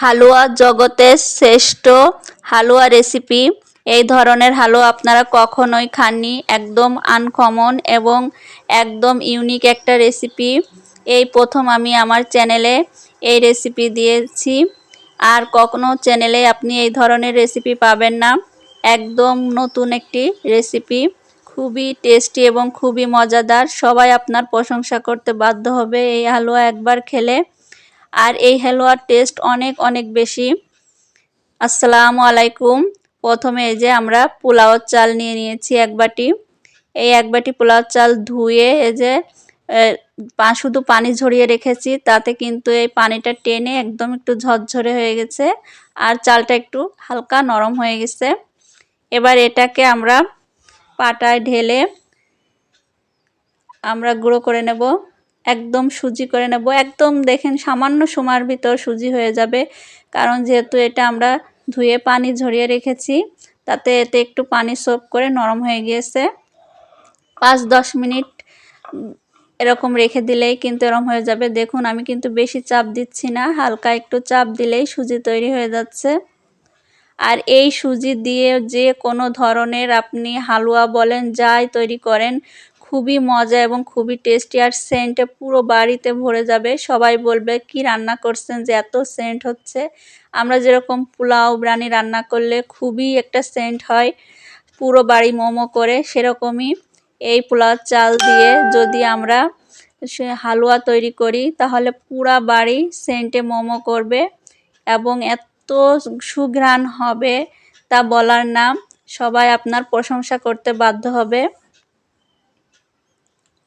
হালুয়া জগতের শ্রেষ্ঠ হালুয়া রেসিপি এই ধরনের হালুয়া আপনারা কখনোই খাননি। একদম আনকমন এবং একদম ইউনিক একটা রেসিপি এই প্রথম আমি আমার চ্যানেলে এই রেসিপি দিয়েছি। আর কখনো চ্যানেলে আপনি এই ধরনের রেসিপি পাবেন না। একদম নতুন একটি রেসিপি খুবই টেস্টি এবং খুবই মজাদার। সবাই আপনার প্রশংসা করতে বাধ্য হবে। এই হালুয়া একবার খেলে আর এই হালুয়ার টেস্ট অনেক অনেক বেশি। আসসালামু আলাইকুম। প্রথমে এই যে আমরা পোলাও চাল নিয়ে নিয়েছি এক বাটি। এই এক বাটি পোলাও চাল ধুয়ে এই যে শুধু পানি ঝরিয়ে রেখেছি, তাতে কিন্তু এই পানিটা টেনে একদম একটু ঝরঝরে হয়ে গেছে আর চালটা একটু হালকা নরম হয়ে গেছে। এবার এটাকে আমরা পাটায় ঢেলে আমরা গুঁড়ো করে নেব। একদম সুজি করে নেব। একদম দেখেন সামান্য সময়ের ভিতর সুজি হয়ে যাবে। কারণ যেহেতু এটা আমরা ধুয়ে পানি ঝরিয়ে রেখেছি, তাতে এতে একটু পানি সোপ করে নরম হয়ে গিয়েছে। পাঁচ দশ মিনিট এরকম রেখে দিলেই কিন্তু এরকম হয়ে যাবে। দেখুন, আমি কিন্তু বেশি চাপ দিচ্ছি না, হালকা একটু চাপ দিলেই সুজি তৈরি হয়ে যাচ্ছে। আর এই সুজি দিয়ে যে কোনো ধরনের আপনি হালুয়া বলেন, যাই তৈরি করেন খুবই মজা এবং খুবই টেস্টি আর সেন্টে পুরো বাড়িতে ভরে যাবে। সবাই বলবে, কি রান্না করছেন যে এত সেন্ট হচ্ছে? আমরা যেরকম পোলাও ব্রানি রান্না করলে খুবই একটা সেন্ট হয়। পুরো বাড়ি মোমো করে সেরকমই এই পোলাও চাল দিয়ে যদি আমরা সে হালুয়া তৈরি করি, তাহলে পুরা বাড়ি সেন্টে মোমো করবে এবং এত সুঘ্রাণ হবে তা বলার নাম সবাই আপনার প্রশংসা করতে বাধ্য হবে।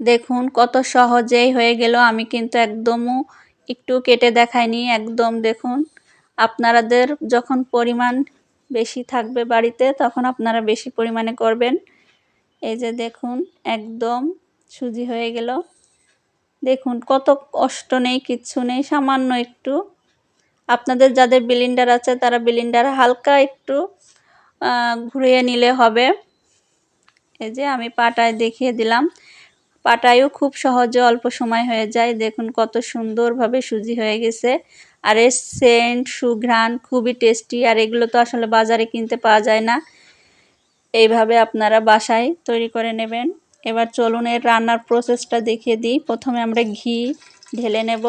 দেখুন, কত সহজেই হয়ে গেল। আমি কিন্তু একদমও একটু কেটে দেখাইনি। একদম দেখুন আপনাদের যখন পরিমাণ বেশি থাকবে বাড়িতে, তখন আপনারা বেশি পরিমাণে করবেন। এই যে দেখুন, একদম সুজি হয়ে গেল। দেখুন, কত কষ্ট নেই, কিচ্ছু নেই, সামান্য একটু। আপনাদের যাদের বিলিন্ডার আছে, তারা বিলিন্ডার হালকা একটু ঘুরিয়ে নিলে হবে। এই যে আমি পাটায় দেখিয়ে দিলাম। পাটায়ও খুব সহজে অল্প সময় হয়ে যায়। দেখুন কত সুন্দরভাবে সুজি হয়ে গেছে। আর এর সেন্ট, সুঘ্রাণ খুবই টেস্টি। আর এগুলো তো আসলে বাজারে কিনতে পাওয়া যায় না। এইভাবে আপনারা বাসায় তৈরি করে নেবেন। এবার চলুন এর রান্নার প্রসেসটা দেখিয়ে দিই। প্রথমে আমরা ঘি ঢেলে নেব।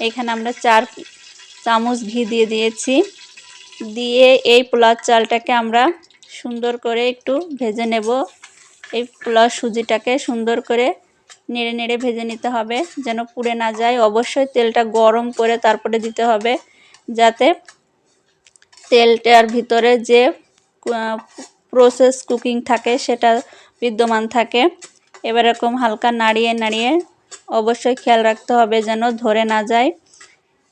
এখানে আমরা চার চামচ ঘি দিয়ে দিয়েছি। দিয়ে এই পোলার চালটাকে আমরা সুন্দর করে একটু ভেজে নেব। এই পোলাও সুজিটাকে সুন্দর করে নেড়ে নেড়ে ভেজে নিতে হবে, যেন পুড়ে না যায়। অবশ্যই তেলটা গরম করে তারপরে দিতে হবে, যাতে তেলটার ভিতরে যে প্রসেস কুকিং থাকে সেটা বিদ্যমান থাকে। এবার এরকম হালকা নাড়িয়ে নাড়িয়ে অবশ্যই খেয়াল রাখতে হবে যেন ধরে না যায়।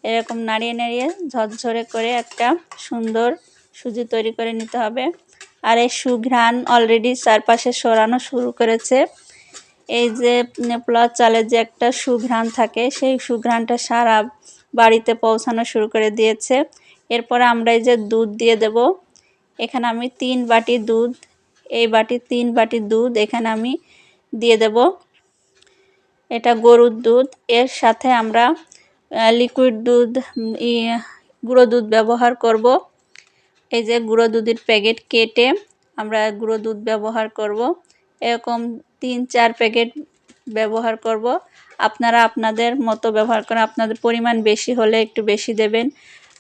এরকম নাড়িয়ে নাড়িয়ে ঝরঝরে করে একটা সুন্দর সুজি তৈরি করে নিতে হবে। আর এই সুঘ্রাণ অলরেডি চারপাশে সরানো শুরু করেছে। এই যে পোলাও চালের যে একটা সুঘ্রাণ থাকে, সেই সুঘ্রাণটা সারা বাড়িতে পৌঁছানো শুরু করে দিয়েছে। এরপরে আমরা এই যে দুধ দিয়ে দেব। এখানে আমি তিন বাটি দুধ, এই বাটি তিন বাটি দুধ এখানে আমি দিয়ে দেব। এটা গরুর দুধ, এর সাথে আমরা লিকুইড দুধ গুঁড়ো দুধ ব্যবহার করব। এই যে গুঁড়ো দুধের প্যাকেট কেটে আমরা গুঁড়ো দুধ ব্যবহার করব। এরকম তিন, চার প্যাকেট ব্যবহার করব। আপনারা আপনাদের মতো ব্যবহার করেন। আপনাদের পরিমাণ বেশি হলে একটু বেশি দেবেন।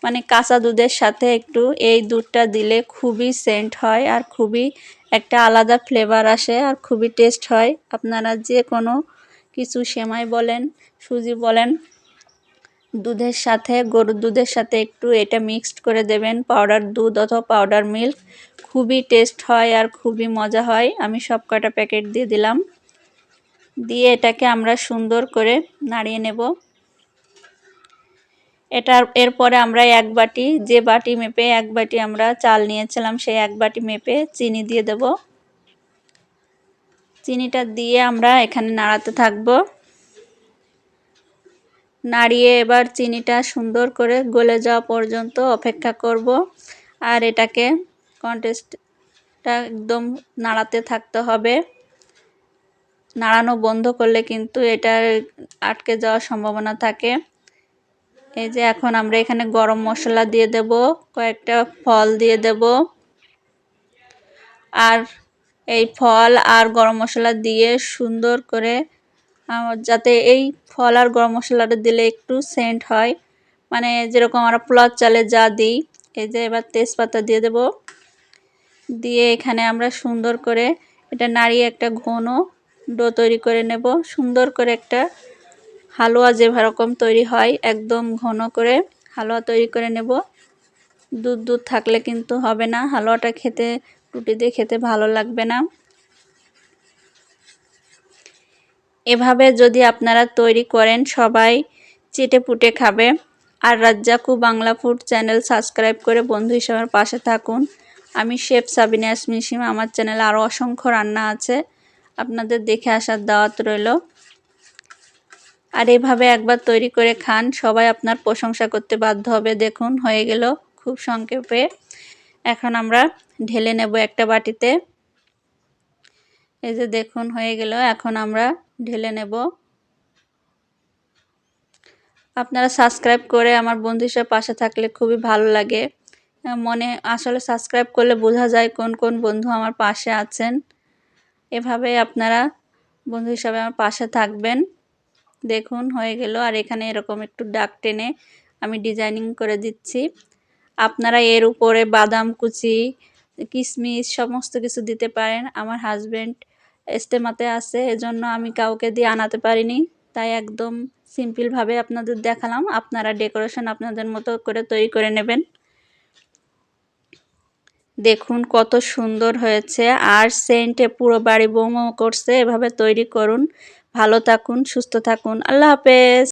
মানে কাঁচা দুধের সাথে একটু এই দুধটা দিলে খুবই সেন্ট হয় আর খুবই একটা আলাদা ফ্লেভার আসে আর খুবই টেস্ট হয়। আপনারা যে কোনো কিছু সেমাই বলেন, সুজি বলেন দুধের সাথে, গরুর দুধের সাথে একটু এটা মিক্সড করে দেবেন পাউডার দুধ অথবা পাউডার মিল্ক খুবই টেস্ট হয় আর খুবই মজা হয়। আমি সব কটা প্যাকেট দিয়ে দিলাম। দিয়ে এটাকে আমরা সুন্দর করে নাড়িয়ে নেব। এটার এরপরে আমরা এক বাটি, যে বাটি মেপে এক বাটি আমরা চাল নিয়েছিলাম, সেই এক বাটি মেপে চিনি দিয়ে দেব। চিনিটা দিয়ে আমরা এখানে নাড়াতে থাকব। নাড়িয়ে এবার চিনিটা সুন্দর করে গলে যাওয়া পর্যন্ত অপেক্ষা করব। আর এটাকে কন্টেস্টটা একদম নাড়াতে থাকতে হবে। নাড়ানো বন্ধ করলে কিন্তু এটা আটকে যাওয়ার সম্ভাবনা থাকে। এই যে এখন আমরা এখানে গরম মশলা দিয়ে দেব, কয়েকটা ফল দিয়ে দেব। আর এই ফল আর গরম মশলা দিয়ে সুন্দর করে যাতে এই ফল আর গরম মশলাটা দিলে একটু সেন্ট হয়। মানে যেরকম আমরা পোলার চালে যা দিই, এই যে এবার তেজপাতা দিয়ে দেব। দিয়ে এখানে আমরা সুন্দর করে এটা নাড়িয়ে একটা ঘন ডো তৈরি করে নেব। সুন্দর করে একটা হালুয়া যেরকম তৈরি হয়, একদম ঘন করে হালুয়া তৈরি করে নেব। দুধ দুধ থাকলে কিন্তু হবে না, হালুয়াটা খেতে, রুটি দিয়ে খেতে ভালো লাগবে না। এভাবে যদি আপনারা তৈরি করেন, সবাই চেটে পুটে খাবে। আর রাজ্জাকু বাংলা ফুড চ্যানেল সাবস্ক্রাইব করে বন্ধু হিসাবে পাশে থাকুন। আমি শেফ সাবিনা মিশিম আমার চ্যানেলে আরও অসংখ্য রান্না আছে। আপনাদের দেখে আসার দাওয়াত রইল। আর এভাবে একবার তৈরি করে খান, সবাই আপনার প্রশংসা করতে বাধ্য হবে। দেখুন, হয়ে গেল খুব সংক্ষেপে। এখন আমরা ঢেলে নেব একটা বাটিতে। এই যে দেখুন, হয়ে গেল। এখন আমরা ঢেলে নেব। আপনারা সাবস্ক্রাইব করে আমার বন্ধু হিসেবে পাশে থাকলে খুবই ভালো লাগে। মনে, আসলে সাবস্ক্রাইব করলে বোঝা যায় কোন কোন বন্ধু আমার পাশে আছেন। এভাবে আপনারা বন্ধু হিসাবে আমার পাশে থাকবেন। দেখুন, হয়ে গেল। আর এখানে এরকম একটু ডাক টেনে আমি ডিজাইনিং করে দিচ্ছি। আপনারা এর উপরে বাদাম কুচি কিশমিশ সমস্ত কিছু দিতে পারেন। আমার হাজব্যান্ড এস্তেমাতে আছে, এজন্য আমি কাউকে দিয়ে আনাতে পারিনি। তাই একদম সিম্পলভাবে আপনাদের দেখালাম। আপনারা ডেকোরেশন আপনাদের মতো করে তৈরি করে নেবেন। দেখুন কত সুন্দর হয়েছে। আর সেন্টে পুরো বাড়ি বোমো করছে। এভাবে তৈরি করুন। ভালো থাকুন, সুস্থ থাকুন। আল্লাহ হাফেজ।